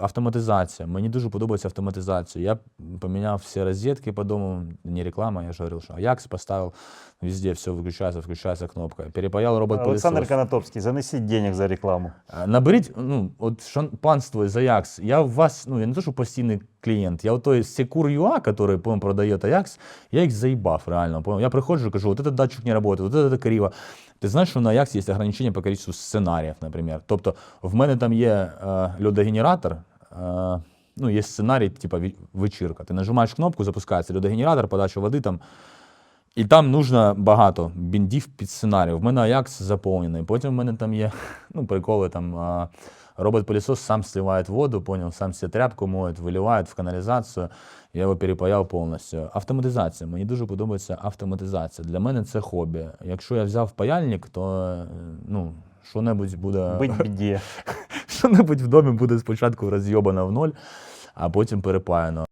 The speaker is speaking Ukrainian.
Автоматизація. Мені дуже подобається автоматизація. Я поміняв всі розетки по дому, не реклама, я ж говорив, що Аякс поставив, везде все виключається, включається кнопка. Перепаяв робот Олександр Канатопський, занесіть денег за рекламу. Е, Наберіть, ну, от шан, панство з Аякс. Я у вас, ну, я не то, що постійний клієнт, я у той Secure.ua, который, по продає Аякс, я їх заїбав реально. Понял? Я приходжу, кажу, вот этот датчик не работает, вот это криво. Ти знаєш, що на Аякс є ограничення по количеству сценаріїв, наприклад. Тобто, в мене там є е, льодогенератор, е, ну, є сценарій, типу вечірка. Ти нажимаєш кнопку, запускається льодогенератор, подача води там. І там нужно багато біндів під сценарій. В мене Аякс заповнений. Потім в мене там є ну, приколи, там а, робот-пылесос сам сливає воду, понял, сам себе тряпку моет, виливає в каналізацію. Я його перепаяв повністю. Автоматизація. Мені дуже подобається автоматизація. Для мене це хобі. Якщо я взяв паяльник, то е, ну, що-небудь буде. Бить біді. Що-небудь в домі буде спочатку розйобано в ноль, а потім перепаяно.